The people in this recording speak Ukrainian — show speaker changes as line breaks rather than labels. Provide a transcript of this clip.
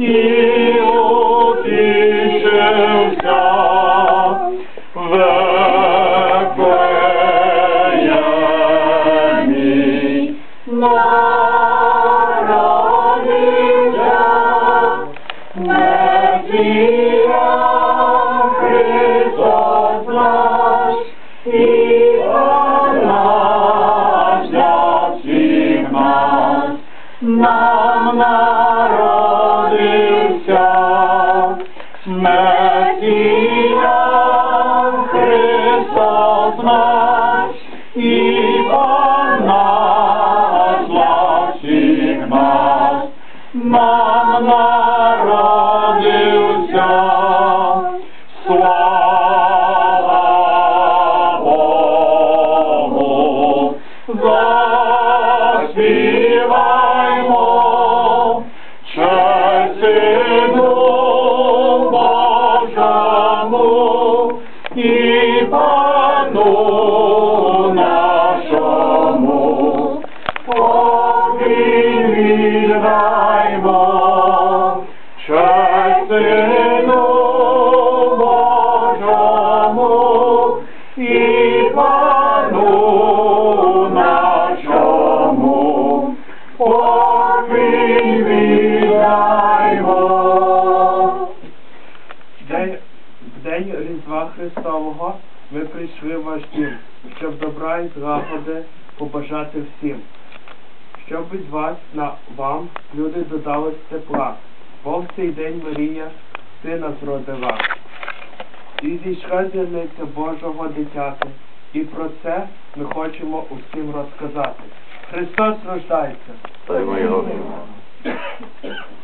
і утішився в Вифлеємі. Народився Месія Христос наш, і наш для всіх нас, нам народився Месія Христос наш, і наш всіх нас, нам народився. Слава Богу, заспіваймо, честь Сину Божому і Пану нашому.
День, в день Різдва Христового ми прийшли в щоб добра і злагоди побажати всім. Щоб від вас на вам люди додались тепла, бо в цей день Марія сина зродила. І зійшла зірниця Божого дитяти, і про це ми хочемо усім розказати. Христос рождається!
Та й ми його.